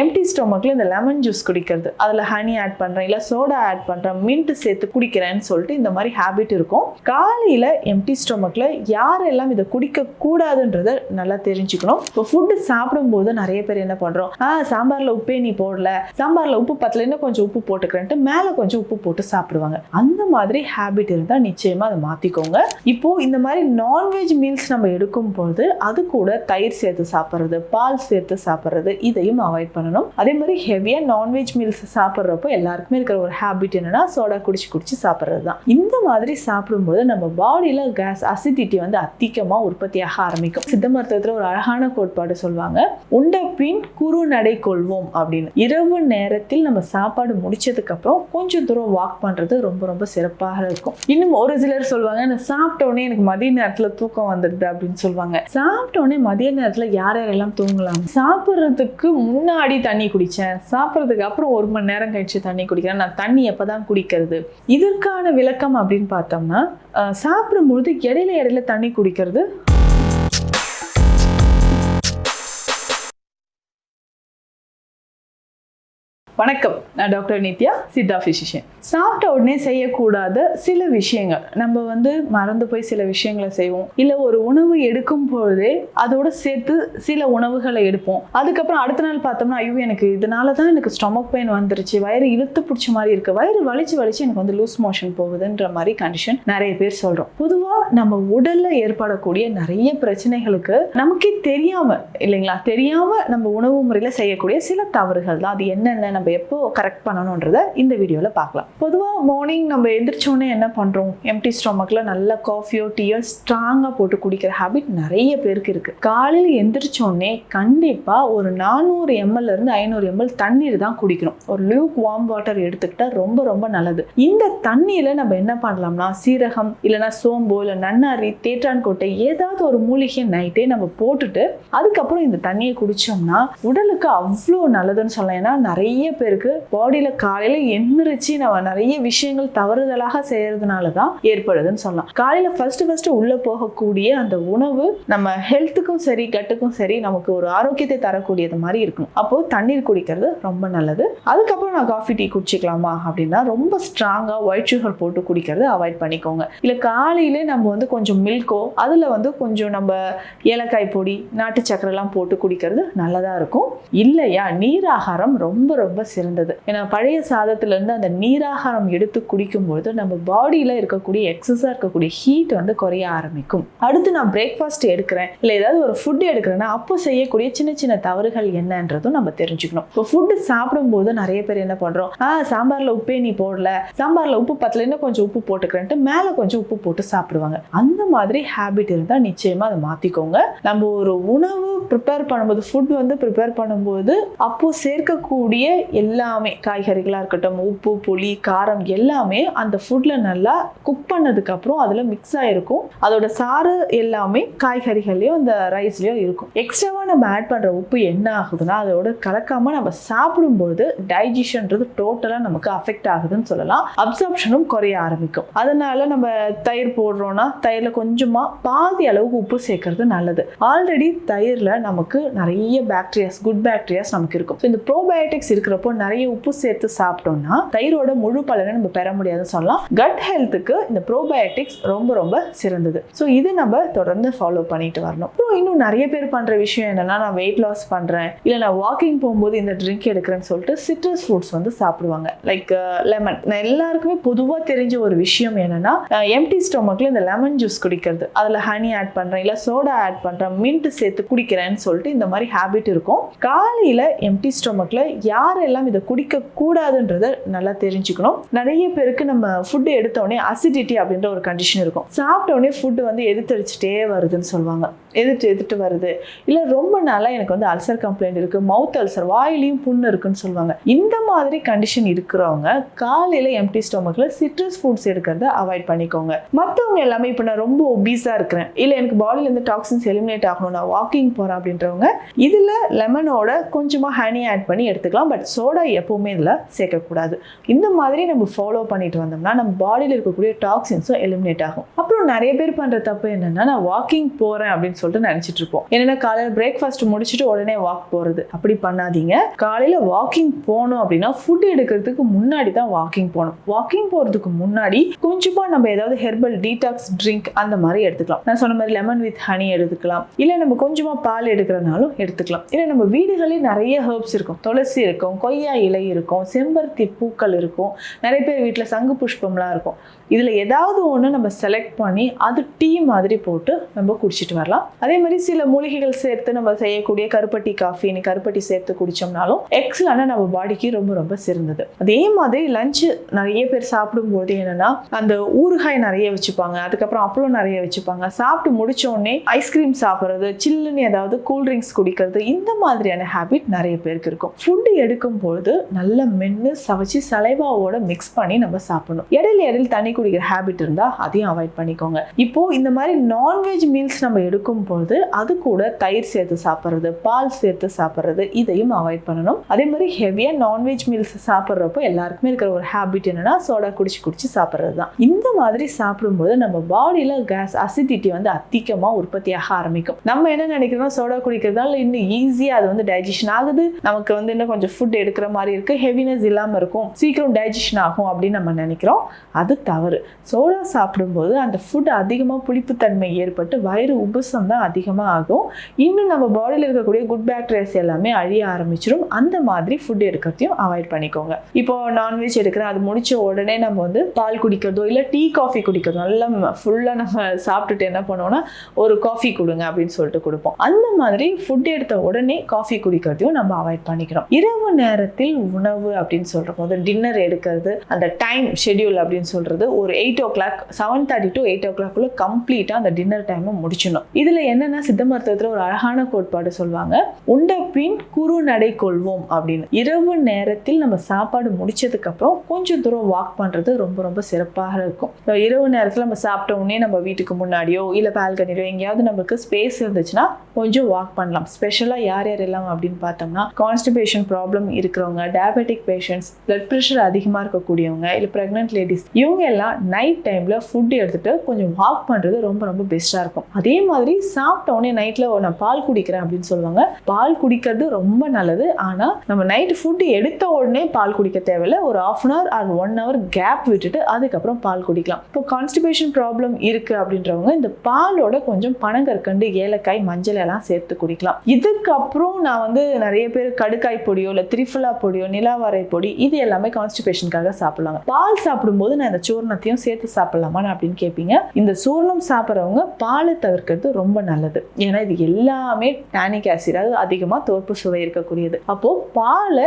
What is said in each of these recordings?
Empty ஸ்டொமக்கில் இந்த lemon juice குடிக்கிறது. அதில் ஹனி ஆட் பண்ணுறேன் இல்லை சோடா ஆட் பண்ணுறேன் மின்ட் சேர்த்து குடிக்கிறேன்னு சொல்லிட்டு இந்த மாதிரி ஹேபிட் இருக்கும். காலையில் எம்டி ஸ்டொமக்கில் யாரெல்லாம் இதை குடிக்கக்கூடாதுன்றதை நல்லா தெரிஞ்சுக்கணும். இப்போ ஃபுட்டு சாப்பிடும்போது நிறைய பேர் என்ன பண்ணுறோம் ஆ சாம்பாரில் உப்பே நீ போடல. சாம்பாரில் உப்பு பத்தல இன்னும் கொஞ்சம் உப்பு போட்டுக்கிறேன்ட்டு மேலே கொஞ்சம் உப்பு போட்டு சாப்பிடுவாங்க. அந்த மாதிரி ஹேபிட் இருந்தால் நிச்சயமாக அதை மாற்றிக்கோங்க இப்போ இந்த மாதிரி நான்வெஜ் மீல்ஸ் நம்ம எடுக்கும்போது அது கூட தயிர் சேர்த்து சாப்பிட்றது பால் சேர்த்து சாப்பிட்றது இதையும் அவாய்ட் பண்ணணும். அதே மாதிரி ஹெவியாக நான்வெஜ் மீல்ஸ் சாப்பிட்றப்போ எல்லாருக்குமே இருக்கிற ஒரு ஹேபிட் என்னென்னா சோடா குடிச்சு குடிச்சு சாப்பிட்றது தான் இந்த மாதிரி சாப்பிடும்போது நம்ம பாடியில் கேஸ் அசிடிட்டி வந்து அதிகமாக உற்பத்தியாக ஆரம்பிக்கும். சித்த மருத்துவத்தில் ஒரு அழகான கோட்பாடு சொல்லுவாங்க உண்ட பின் குறு நடை கொள்வோம் அப்படின்னு. இரவு நேரத்தில் நம்ம சாப்பாடு முடிச்சதுக்கப்புறம் கொஞ்சம் தூரம் வாக் பண்ணுறது ரொம்ப ரொம்ப சிறப்பாக இருக்கும். இன்னும் ஒரு சிலர் சொல்லுவாங்க நான் சாப்பிட்டோன்னே எனக்கு மதிய நேரத்தில் தூக்கம் வந்துடுது அப்படின்னு சொல்லுவாங்க. சாப்பிட்டோடனே மதிய நேரத்தில் யார் யாரெல்லாம் தூங்கலாம்? சாப்பிட்றதுக்கு முன்னாடி தண்ணி குடித்தேன் சாப்பிட்றதுக்கு அப்புறம் ஒரு மணி நேரம் கழிச்சு தண்ணி குடிக்கிறேன். நான் தண்ணி எப்பதான் குடிக்கிறது? இதற்கான விளக்கம் அப்படின்னு பார்த்தோம்னா அஹ், சாப்பிடும்பொழுது இடையில இடையில தண்ணி குடிக்கிறது வணக்கம். நான் டாக்டர் நித்யா சித்தா ஃபிசிஷியன் சாப்பிட்ட உடனே செய்யக்கூடாத சில விஷயங்கள். நம்ம வந்து மறந்து போய் சில விஷயங்களை செய்வோம். இல்லை ஒரு உணவு எடுக்கும் பொழுதே அதோட சேர்த்து சில உணவுகளை எடுப்போம். அதுக்கப்புறம் அடுத்த நாள் பார்த்தோம்னா ஐயோ எனக்கு இதனால தான் எனக்கு ஸ்டொமக் பெயின் வந்துருச்சு. வயிறு இழுத்து பிடிச்ச மாதிரி இருக்கு. வயிறு வலிச்சு வலிச்சு எனக்கு வந்து லூஸ் மோஷன் போகுதுன்ற மாதிரி கண்டிஷன் நிறைய பேர் சொல்கிறோம் பொதுவாக நம்ம உடலில் ஏற்படக்கூடிய நிறைய பிரச்சனைகளுக்கு நமக்கே தெரியாமல் இல்லைங்களா? தெரியாமல் நம்ம உணவு முறையில் செய்யக்கூடிய சில தவறுகள் தான். அது என்னென்ன நம்ம எப்போ கரெக்ட் பண்ணணுன்றத இந்த வீடியோவில் பார்க்கலாம். பொதுவாக மார்னிங் நம்ம எழுந்திரிச்சோன்னே என்ன பண்ணுறோம் எம்டி ஸ்டொமக்கில் நல்ல காஃபியோ டீயோ ஸ்ட்ராங்காக போட்டு குடிக்கிற ஹேபிட் நிறைய பேருக்கு இருக்குது காலையில் எந்திரிச்சோடனே கண்டிப்பாக ஒரு நானூறு எம்எல்லேருந்து ஐநூறு எம்எல் தண்ணீர் தான் குடிக்கணும். ஒரு லியூக் வார்ம் வாட்டர் எடுத்துக்கிட்டால் ரொம்ப ரொம்ப நல்லது. இந்த தண்ணியில் நம்ம என்ன பண்ணலாம்னா சீரகம் இல்லைன்னா சோம்பு இல்லை நன்னாரி தேற்றான் கொட்டை ஏதாவது ஒரு மூலிகை நைட்டே நம்ம போட்டுட்டு அதுக்கப்புறம் இந்த தண்ணியை குடித்தோம்னா உடலுக்கு அவ்வளோ நல்லதுன்னு சொல்லலாம். ஏன்னா நிறைய பேருக்கு பாடியில் காலையில் எந்திரிச்சு நம்ம நிறைய விஷயங்கள் தவறுதலாக செய்யறதுனால தான் ஏற்படுதுன்னு சொல்லலாம். காலையில் ஃபர்ஸ்ட் ஃபர்ஸ்ட் உள்ள போகக்கூடிய அந்த உணவு நம்ம ஹெல்த்துக்கும் சரி கட்டுக்கும் சரி நமக்கு ஒரு ஆரோக்கியத்தை தரக்கூடியது மாதிரி இருக்கணும் அப்போ தண்ணீர் குடிக்கிறது ரொம்ப நல்லது. அதுக்கப்புறம் நான் காஃபி டீ குடிச்சிக்கலாமா அப்படின்னா ரொம்ப ஸ்ட்ராங்காக ஒயிட் சுகர் போட்டு குடிக்கிறது அவாய்ட் பண்ணிக்கோங்க. இல்லை காலையிலே நம்ம வந்து கொஞ்சம் மில்கோ அதில் வந்து கொஞ்சம் நம்ம ஏலக்காய் பொடி நாட்டு சக்கரைலாம் போட்டு குடிக்கிறது நல்லதாக இருக்கும். இல்லையா நீராகாரம் ரொம்ப ரொம்ப சிறந்தது. ஏன்னா பழைய சாதத்துலேருந்து அந்த நீராகாரம் எடுத்து குடிக்கும்பொழுது நம்ம பாடியில் இருக்கக்கூடிய எக்ஸஸாக இருக்கக்கூடிய ஹீட் வந்து குறைய ஆரம்பிக்கும். அடுத்து நான் பிரேக்ஃபாஸ்ட் எடுக்கிறேன். இல்லை ஏதாவது ஒரு ஃபுட் எடுக்கிறேன்னா அப்போ செய்யக்கூடிய சின்ன சின்ன தவறுகள் என்னன்றதும் நம்ம தெரிஞ்சுக்கணும். இப்போ ஃபுட்டு சாப்பிடும்போது நிறைய பேர் என்ன பண்ணுறோம் ஆ சாம்பாரில் உப்பே நீ போடல. சாம்பாரில் உப்பு பத்தல. இன்னும் கொஞ்சம் உப்பு போட்டுக்கிறேன்ட்டு மேலே கொஞ்சம் உப்பு போட்டு சாப்பிடுவாங்க. அந்த மாதிரி ஹேபிட் இருந்தால் நிச்சயமாக அதை மாற்றிக்கோங்க நம்ம ஒரு உணவு ப்ரிப்பேர் பண்ணும்போது ஃபுட் வந்து ப்ரிப்பேர் பண்ணும்போது அப்போ சேர்க்கக்கூடிய எல்லாமே காய்கறிகளாக இருக்கட்டும் உப்பு புளி காரம் எல்லாமே அந்த ஃபுட்டில் நல்லா குக் பண்ணதுக்கு அப்புறம் அதில் மிக்ஸ் ஆகிருக்கும் அதோட சாறு எல்லாமே காய்கறிகள்லையும் அந்த ரைஸ்லேயும் இருக்கும். எக்ஸ்ட்ராவாக நம்ம ஆட் பண்ணுற உப்பு என்ன ஆகுதுன்னா அதோட கலக்காமல் நம்ம சாப்பிடும்போது டைஜஷன்றது டோட்டலாக நமக்கு அஃபெக்ட் ஆகுதுன்னு சொல்லலாம். அப்சார்ப்ஷனும் குறைய ஆரம்பிக்கும். அதனால நம்ம தயிர் போடுறோன்னா தயிரில் கொஞ்சமாக பாதி அளவுக்கு உப்பு சேர்க்கறது நல்லது. ஆல்ரெடி தயிரில் நமக்கு நிறைய பாக்டீரியாஸ் குட் பாக்டீரியாஸ் நமக்கு இருக்கும். இந்த ப்ரோபயோட்டிக்ஸ் இருக்கிற சாப்பிட்றப்போ நிறைய உப்பு சேர்த்து சாப்பிட்டோம்னா தயிரோட முழு பலனை நம்ம பெற முடியாதுன்னு சொல்லலாம். கட் ஹெல்த்துக்கு இந்த ப்ரோபயோட்டிக்ஸ் ரொம்ப ரொம்ப சிறந்தது. ஸோ இது நம்ம தொடர்ந்து ஃபாலோ பண்ணிட்டு வரணும். அப்புறம் இன்னும் நிறைய பேர் பண்ணுற விஷயம் என்னன்னா நான் வெயிட் லாஸ் பண்ணுறேன் இல்லை நான் வாக்கிங் போகும்போது இந்த ட்ரிங்க் எடுக்கிறேன்னு சொல்லிட்டு சிட்ரஸ் ஃப்ரூட்ஸ் வந்து சாப்பிடுவாங்க. லைக் லெமன் uh, நான் எல்லாருக்குமே பொதுவாக தெரிஞ்ச ஒரு விஷயம் என்னன்னா எம்டி ஸ்டொமக்கில் இந்த லெமன் ஜூஸ் குடிக்கிறது. அதில் ஹனி ஆட் பண்ணுறேன் இல்லை சோடா ஆட் பண்ணுறேன் மின்ட் சேர்த்து குடிக்கிறேன்னு சொல்லிட்டு இந்த மாதிரி ஹேபிட் இருக்கும். காலையில் எம்டி ஸ்டொமக்கில் எல்லாம் இதை குடிக்கக்கூடாதுன்றத நல்லா தெரிஞ்சுக்கணும். நிறைய பேருக்கு நம்ம ஃபுட்டு எடுத்தோடனே அசிடிட்டி அப்படின்ற ஒரு கண்டிஷன் இருக்கும். சாப்பிட்டோடனே ஃபுட்டு வந்து எதிர்த்தடிச்சிட்டே வருதுன்னு சொல்லுவாங்க. எதிர்த்து எதிர்த்து வருது. இல்லை ரொம்ப நாளாக எனக்கு வந்து அல்சர் கம்ப்ளைண்ட் இருக்குது மவுத் அல்சர் வாயிலையும் புண்ணு இருக்குன்னு சொல்லுவாங்க. இந்த மாதிரி கண்டிஷன் இருக்கிறவங்க காலையில் எம்டி ஸ்டொமக்கில் சிட்ரஸ் ஃபுட்ஸ் எடுக்கிறத அவாய்ட் பண்ணிக்கோங்க. மற்றவங்க எல்லாமே இப்போ நான் ரொம்ப ஒபீஸாக இருக்கிறேன். இல்லை எனக்கு பாடியிலேருந்து டாக்ஸின்ஸ் எலிமினேட் ஆகணும் நான் வாக்கிங் போகிறேன் அப்படின்றவங்க இதில் லெமனோட கொஞ்சமாக ஹனி ஆட் பண்ணி எடுத்துக்கலாம். பட் சோடா எப்போவுமே இதில் சேர்க்கக்கூடாது. இந்த மாதிரி நம்ம ஃபாலோ பண்ணிட்டு வந்தோம்னா நம்ம பாடியில் இருக்கக்கூடிய டாக்ஸின்ஸும் எலிமினேட் ஆகும். அப்புறம் நிறைய பேர் பண்ணுற தப்பு என்னென்னா நான் வாக்கிங் போகிறேன் அப்படின்னு சொல்லிட்டு நினச்சிட்டு இருப்போம். என்னென்னா காலையில் பிரேக்ஃபாஸ்ட் முடிச்சுட்டு உடனே வாக் போகிறது அப்படி பண்ணாதீங்க. காலையில் வாக்கிங் போகணும் அப்படின்னா ஃபுட் எடுக்கிறதுக்கு முன்னாடி தான் வாக்கிங் போகணும். வாக்கிங் போகிறதுக்கு முன்னாடி கொஞ்சமாக நம்ம ஏதாவது ஹெர்பல் டீடாக்ஸ் ட்ரிங்க் அந்த மாதிரி எடுத்துக்கலாம். நான் சொன்ன மாதிரி லெமன் வித் ஹனி எடுத்துக்கலாம். இல்லை நம்ம கொஞ்சமாக பால் எடுக்கிறனாலும் எடுத்துக்கலாம். இல்லை நம்ம வீடுகளே நிறைய ஹெர்ப்ஸ் இருக்கும். துளசி இருக்கும் கொய்யா இலை இருக்கும் செம்பருத்தி பூக்கள் இருக்கும் நிறைய பேர் வீட்டில் சங்கு புஷ்பம்லாம் இருக்கும். இதில் ஏதாவது ஒன்று நம்ம செலக்ட் பண்ணி அது டீ மாதிரி போட்டு நம்ம குடிச்சிட்டு வரலாம். அதே மாதிரி சில மூலிகைகள் சேர்த்து நம்ம செய்யக்கூடிய கருப்பட்டி காஃபின்னு கருப்பட்டி சேர்த்து குடித்தோம்னாலும் எக்ஸலான நம்ம பாடிக்கு ரொம்ப ரொம்ப சிறந்தது. அதே மாதிரி லஞ்சு நிறைய பேர் சாப்பிடும்போது என்னன்னா அந்த ஊறுகாய் நிறைய வச்சுப்பாங்க அதுக்கப்புறம் அப்பளம் நிறைய வச்சுப்பாங்க. சாப்பிட்டு முடிச்ச உடனே ஐஸ்கிரீம் சாப்பிட்றது சில்லுன்னு ஏதாவது கூல் ட்ரிங்க்ஸ் குடிக்கிறது இந்த மாதிரியான ஹேபிட் நிறைய பேருக்கு இருக்கும். ஃபுட்டு எடுக்கும் பொழுது நல்ல மென்று சமைச்சு சலைவாவோட மிக்ஸ் பண்ணி நம்ம சாப்பிடணும். இடையில இடையில தண்ணி குடிக்கிற ஹேபிட் இருந்தால் அதையும் அவாய்ட் பண்ணிக்கோங்க. இப்போ இந்த மாதிரி நான்வெஜ் மீல்ஸ் நம்ம எடுக்கும் பொழுது அது கூட தயிர் சேர்த்து சாப்பிட்றது பால் சேர்த்து சாப்பிட்றது இதையும் அவாய்ட் பண்ணணும். அதே மாதிரி ஹெவியாக நான்வெஜ் மீல்ஸ் சாப்பிட்றப்போ எல்லாருக்குமே இருக்கிற ஒரு ஹேபிட் என்னன்னா சோடா குடிச்சு குடிச்சு சாப்பிட்றது தான் இந்த மாதிரி சாப்பிடும்போது நம்ம பாடியில் கேஸ் அசிடிட்டி வந்து அதிகமாக உற்பத்தியாக ஆரம்பிக்கும். நம்ம என்ன நினைக்கிறோம்? சோடா குடிக்கிறதால இன்னும் ஈஸியாக அது வந்து டைஜஷன் ஆகுது. நமக்கு வந்து இன்னும் கொஞ்சம் ஃபுட் எடுக்கிற மாதிரி இருக்குது ஹெவினஸ் இல்லாமல் இருக்கும். சீக்கிரம் டைஜஷன் ஆகும் அப்படின்னு நம்ம நினைக்கிறோம். அது தவறு. சோடா சாப்பிடும்போது அந்த ஃபுட் அதிகமாக புளிப்புத்தன்மை ஏற்பட்டு வயிறு உபசம் தான் அதிகமாக ஆகும் இன்னும் நம்ம பாடியில் இருக்கக்கூடிய குட் பேக்டீரியாஸ் எல்லாமே அழிய ஆரம்பிச்சிடும் அந்த மாதிரி ஃபுட் எடுக்கிறதையும் அவாய்ட் பண்ணிக்கோங்க. இப்போ நான்வெஜ் எடுக்கிறேன். அது முடிச்ச உடனே நம்ம வந்து பால் குடிக்கிறதோ இல்லை டீ காஃபி குடிக்கிறதோ நல்லா ஃபுல்லாக நம்ம சாப்பிட்டுட்டு என்ன பண்ணுவோம்னா ஒரு காஃபி கொடுங்க அப்படின்னு சொல்லிட்டு கொடுப்போம். அந்த மாதிரி ஃபுட் எடுத்த உடனே காஃபி குடிக்கிறதையும் நம்ம அவாய்ட் பண்ணிக்கிறோம். இரவு நேரம் நேரத்தில் உணவு அப்படின்னு சொல்கிற போது டின்னர் எடுக்கிறது அந்த டைம் ஷெட்யூல் அப்படின்னு சொல்கிறது ஒரு eight o'clock seven thirty to eight ஓ கிளாக்குள்ள கம்ப்ளீட்டாக அந்த டின்னர் டைமை முடிச்சிடணும். இதில் என்னென்னா சித்த மருத்துவத்தில் ஒரு அழகான கோட்பாடு சொல்லுவாங்க. உண்ட பின் குறு நடை கொள்வோம் அப்படின்னு. இரவு நேரத்தில் நம்ம சாப்பாடு முடிச்சதுக்கப்புறம் கொஞ்சம் தூரம் வாக் பண்ணுறது ரொம்ப ரொம்ப சிறப்பாக இருக்கும். இரவு நேரத்தில் நம்ம சாப்பிட்ட உடனே நம்ம வீட்டுக்கு முன்னாடியோ இல்லை பால்கனிலையோ எங்கேயாவது நமக்கு ஸ்பேஸ் இருந்துச்சுன்னா கொஞ்சம் வாக் பண்ணலாம். ஸ்பெஷலாக யார் யார் எல்லாம் அப்படின்னு பார்த்தோம்னா கான்ஸ்டிபேஷன் ப்ராப்ளம் இருக்கிறவங்க டயபெட்டிக் பேஷண்ட்ஸ் பிளட் ப்ரெஷர் அதிகமாக இருக்கக்கூடியவங்க இல்லை ப்ரெக்னென்ட் லேடிஸ் இவங்க எல்லாம் நைட் டைமில் ஃபுட் எடுத்துகிட்டு கொஞ்சம் வாக் பண்ணுறது ரொம்ப ரொம்ப பெஸ்ட்டாக இருக்கும். அதே மாதிரி சாப்பிட்ட உடனே நைட்டில் நான் பால் குடிக்கிறேன் அப்படின்னு சொல்லுவாங்க. பால் குடிக்கிறது ரொம்ப நல்லது. ஆனால் நம்ம நைட் ஃபுட்டு எடுத்த உடனே பால் குடிக்க தேவையில்ல. ஒரு half an hour or one hour gap விட்டுட்டு அதுக்கப்புறம் பால் குடிக்கலாம். இப்போ கான்ஸ்டிபேஷன் ப்ராப்ளம் இருக்குது அப்படின்றவங்க இந்த பாலோட கொஞ்சம் பனங்கற்கண்டு ஏலக்காய் மஞ்சள் எல்லாம் சேர்த்து குடிக்கலாம். இதுக்கப்புறம் நான் வந்து நிறைய பேர் கடுக்காய் பொடியோ இல்லை திரிஃபுலா பொடியோ நிலாவாரை பொடி இது எல்லாமே கான்ஸ்டிபேஷனுக்காக சாப்பிடுவாங்க. பால் சாப்பிடும்போது நான் இந்த சூர்ணத்தையும் சேர்த்து சாப்பிடலாமா அப்படின்னு கேட்பீங்க இந்த சூர்ணம் சாப்பிட்றவங்க பாலை தவிர்க்கிறது ரொம்ப நல்லது. ஏன்னா இது எல்லாமே டானிக் ஆசிட் அதாவது அதிகமாக தோற்பு சுவை இருக்கக்கூடியது. அப்போது பாலை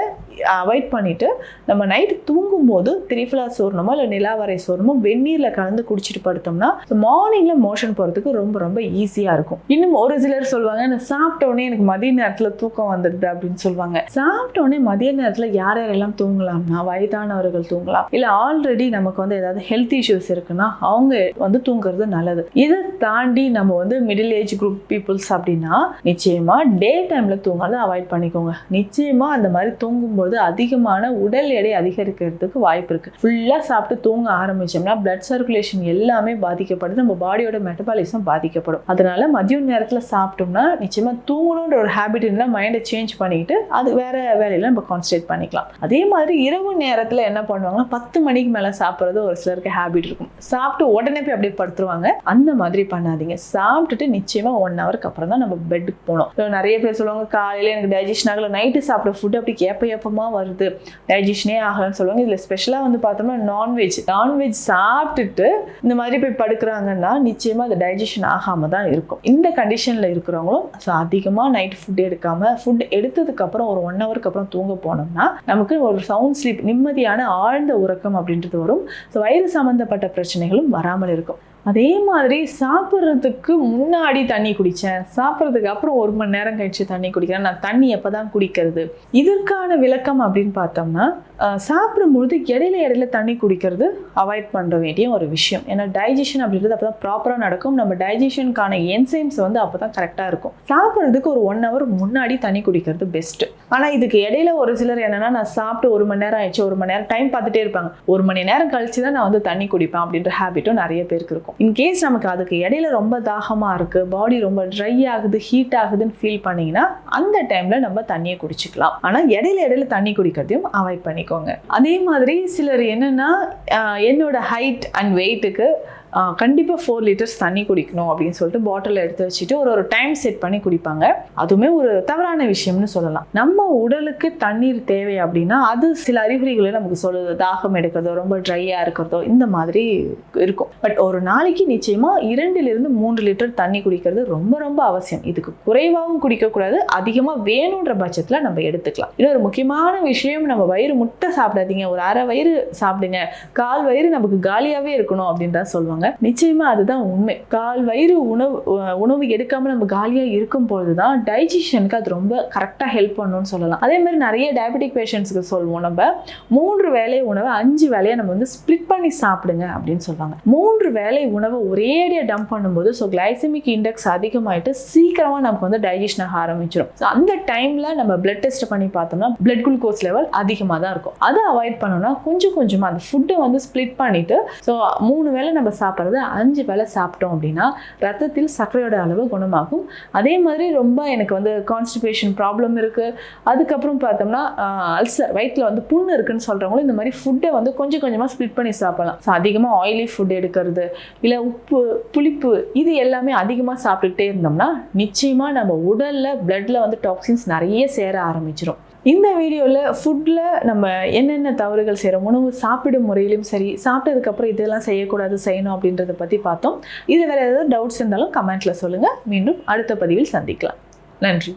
அவாய்ட் பண்ணிட்டு நம்ம நைட்டு தூங்கும்போது திரிஃபுலா சூர்ணமோ இல்லை நிலாவரை சூர்ணமோ வெந்நீரில் கலந்து குடிச்சிட்டு படுத்தோம்னா மார்னிங்கில் மோஷன் போகிறதுக்கு ரொம்ப ரொம்ப ஈஸியாக இருக்கும். இன்னும் ஒரு சிலர் சொல்லுவாங்க நான் சாப்பிட்டோன்னே எனக்கு மதிய நேரத்தில் தூக்கம் வந்துடுது அப்படின்னு சொல்லுவாங்க. சாப்பிட்ட உடனே மதிய நேரத்தில் யார் யாரெல்லாம் தூங்கலாம்னா வயதானவர்கள் தூங்கலாம். இல்லை ஆல்ரெடி நமக்கு வந்து ஏதாவது ஹெல்த் இஷ்யூஸ் இருக்குன்னா அவங்க வந்து தூங்குறது நல்லது. இதை தாண்டி நம்ம வந்து மிடில் ஏஜ் குரூப் பீப்புள்ஸ் அப்படின்னா நிச்சயமா டே டைமில் தூங்காத அவாய்ட் பண்ணிக்கோங்க. நிச்சயமா அந்த மாதிரி தூங்கும்போது அதிகமான உடல் எடை அதிகரிக்கிறதுக்கு வாய்ப்பு இருக்கு. ஃபுல்லா சாப்பிட்டு தூங்க ஆரம்பிச்சோம்னா பிளட் சர்க்குலேஷன் எல்லாமே பாதிக்கப்படுது. நம்ம பாடியோட மெட்டபாலிசம் பாதிக்கப்படும். அதனால மதிய நேரத்துல சாப்பிட்டோம்னா நிச்சயமா தூங்கணுன்ற ஒரு ஹேபிட் இருந்தால் மைண்டை சேஞ்ச் பண்ணிட்டு அது வேற வேலையில நம்ம கான்சன்ட்ரேட் பண்ணிக்கலாம். அதே மாதிரி இரவு நேரத்துல என்ன பண்ணுவாங்கன்னா பத்து மணிக்கு மேல சாப்பிட்றது ஒரு சிலருக்கு ஹேபிட் இருக்கும். சாப்பிட்டு உடனே போய் அப்படியே படுத்துருவாங்க. அந்த மாதிரி பண்ணாதீங்க. சாப்பிட்டுட்டு நிச்சயமா ஒன் ஹவருக்கு அப்புறம் தான் நம்ம பெட்டுக்கு போகணும். நிறைய பேர் சொல்லுவாங்க காலையில எனக்கு டைஜஷன் ஆகல நைட்டு சாப்பிட்ற ஃபுட் அப்படி ஏப்ப ஏப்பமா வருது. டைஜஷனே ஆகலன்னு சொல்லுவாங்க. இதில் ஸ்பெஷலாக வந்து பார்த்தோம்னா நான்வெஜ் நான்வெஜ் சாப்பிட்டுட்டு இந்த மாதிரி போய் படுக்கிறாங்கன்னா நிச்சயமாக அது டைஜஷன் ஆகாமல் தான் இருக்கும். இந்த கண்டிஷனில் இருக்கிறவங்களும் ஸோ அதிகமாக நைட் ஃபுட் எடுக்காமல் ஃபுட் எடுத்ததுக்கப்புறம் ஒரு ஒன் ஹவருக்கு அப்புறம் தூங்க போனோம்னா நமக்கு ஒரு சவுண்ட் ஸ்லீப் நிம்மதியான ஆழ்ந்த உறக்கம் அப்படின்றது வரும். ஸோ வயிறு சம்மந்தப்பட்ட பிரச்சனைகளும் வராமல் இருக்கும். அதே மாதிரி சாப்பிட்றதுக்கு முன்னாடி தண்ணி குடித்தேன் சாப்பிட்றதுக்கு அப்புறம் ஒரு மணி நேரம் கழிச்சு தண்ணி குடிக்கிறேன். நான் தண்ணி எப்போ தான் குடிக்கிறது? இதற்கான விளக்கம் அப்படின்னு பார்த்தோம்னா சாப்பிடும்பொழுது இடையில இடையில தண்ணி குடிக்கிறது அவாய்ட் பண்ணுற வேண்டிய ஒரு விஷயம். ஏன்னா டைஜஷன் அப்படின்றது அப்போ தான் ப்ராப்பராக நடக்கும். நம்ம டைஜஷனுக்கான என்சைம்ஸ் வந்து அப்போ தான் கரெக்டாக இருக்கும். சாப்பிட்றதுக்கு ஒரு ஒன் ஹவர் முன்னாடி தண்ணி குடிக்கிறது பெஸ்ட்டு ஆனால் இதுக்கு இடையில ஒரு சிலர் என்னென்னா நான் சாப்பிட்டு ஒரு மணி நேரம் ஆயிடுச்சு ஒரு மணி நேரம் டைம் பார்த்துட்டே இருப்பாங்க. ஒரு மணி நேரம் கழிச்சு தான் நான் வந்து தண்ணி குடிப்பேன் அப்படின்ற ஹேபிட்டும் நிறைய பேருக்கு இருக்கும். இன்கேஸ் நமக்கு அதுக்கு இடையில ரொம்ப தாகமாக இருக்குது பாடி ரொம்ப ட்ரை ஆகுது ஹீட் ஆகுதுன்னு ஃபீல் பண்ணிங்கன்னா அந்த டைமில் நம்ம தண்ணியை குடிச்சிக்கலாம். ஆனால் இடையில இடையில தண்ணி குடிக்கிறதையும் அவாய்ட் வச்சுக்கோங்க அதே மாதிரி சிலர் என்னன்னா என்னோட ஹைட் அண்ட் வெயிட்டுக்கு கண்டிப்பாக ஃபோர் லிட்டர்ஸ் தண்ணி குடிக்கணும் அப்படின்னு சொல்லிட்டு பாட்டில் எடுத்து வச்சுட்டு ஒரு ஒரு டைம் செட் பண்ணி குடிப்பாங்க. அதுவுமே ஒரு தவறான விஷயம்னு சொல்லலாம். நம்ம உடலுக்கு தண்ணீர் தேவை அப்படின்னா அது சில அறிகுறிகளை நமக்கு சொல்லுது. தாகம் எடுக்கிறதோ ரொம்ப ட்ரையாக இருக்கிறதோ இந்த மாதிரி இருக்கும். பட் ஒரு நாளைக்கு நிச்சயமாக இரண்டிலிருந்து மூன்று லிட்டர் தண்ணி குடிக்கிறது ரொம்ப ரொம்ப அவசியம். இதுக்கு குறைவாகவும் குடிக்கக்கூடாது அதிகமாக வேணுன்ற பட்சத்தில் நம்ம எடுத்துக்கலாம். இன்னொரு முக்கியமான விஷயம் நம்ம வயிறு முட்டை சாப்பிடாதீங்க. ஒரு அரை வயிறு சாப்பிடுங்க. கால் வயிறு நமக்கு காலியாகவே இருக்கணும் அப்படின்னு தான் சொல்லுவாங்க. நிச்சயமா அதுதான் உண்மை. கால் வயிறு உணவு உணவு எடுக்காம நம்ம காலியா இருக்கும் பொழுதுதான் டைஜஷனுக்கு அது ரொம்ப கரெக்டாக ஹெல்ப் பண்ணும்னு சொல்லலாம். அதே மாதிரி நிறைய டயபெட்டிக் பேஷண்ட்ஸ்க்கு சொல்லுவோம் நம்ம மூன்று வேலை உணவை அஞ்சு வேலையை நம்ம வந்து ஸ்ப்ளிட் பண்ணி சாப்பிடுங்க அப்படின்னு சொல்லுவாங்க. மூன்று வேலை உணவை ஒரேடியாக டம்ப் பண்ணும்போது ஸோ கிளைசமிக் இண்டெக்ஸ் அதிகமாயிட்டு சீக்கிரமா நமக்கு வந்து டைஜஷன் ஆக ஆரம்பிச்சிடும் ஸோ அந்த டைம்ல நம்ம பிளட் டெஸ்ட் பண்ணி பார்த்தோம்னா பிளட் குளுக்கோஸ் லெவல் அதிகமாக தான் இருக்கும். அதை அவாய்ட் பண்ணோம்னா கொஞ்சம் கொஞ்சமாக அந்த ஃபுட்டை வந்து ஸ்ப்ளிட் பண்ணிட்டு ஸோ மூணு வேளை நம்ம சாப்பிட்றது அஞ்சு வேளை சாப்பிட்டோம் அப்படின்னா ரத்தத்தில் சர்க்கரையோட அளவு குணமாகும். அதே மாதிரி ரொம்ப எனக்கு வந்து கான்ஸ்டிபேஷன் ப்ராப்ளம் இருக்குது அதுக்கப்புறம் பார்த்தோம்னா அல்சர் வயிற்றில் வந்து புண்ணு இருக்குன்னு சொல்கிறவங்களும் இந்த மாதிரி ஃபுட்டை வந்து கொஞ்சம் கொஞ்சமாக ஸ்ப்ளிட் பண்ணி சாப்பிடலாம். ஸோ அதிகமாக ஆயிலி ஃபுட் எடுக்கிறது இல்லை உப்பு புளிப்பு இது எல்லாமே அதிகமாக சாப்பிட்டுக்கிட்டே இருந்தோம்னா நிச்சயமாக நம்ம உடலில் ப்ளட்டில் வந்து டாக்ஸின்ஸ் நிறைய சேர ஆரம்பிச்சிடும் இந்த வீடியோவில் ஃபுட்டில் நம்ம என்னென்ன தவறுகள் செய்கிறோம் உணவு சாப்பிடும் முறையிலும் சரி சாப்பிட்டதுக்கப்புறம் இதெல்லாம் செய்யக்கூடாது செய்யணும் அப்படின்றத பற்றி பார்த்தோம். இது வேறு ஏதாவது டவுட்ஸ் இருந்தாலும் கமெண்ட்டில் சொல்லுங்கள் மீண்டும் அடுத்த பதிவில் சந்திக்கலாம். நன்றி.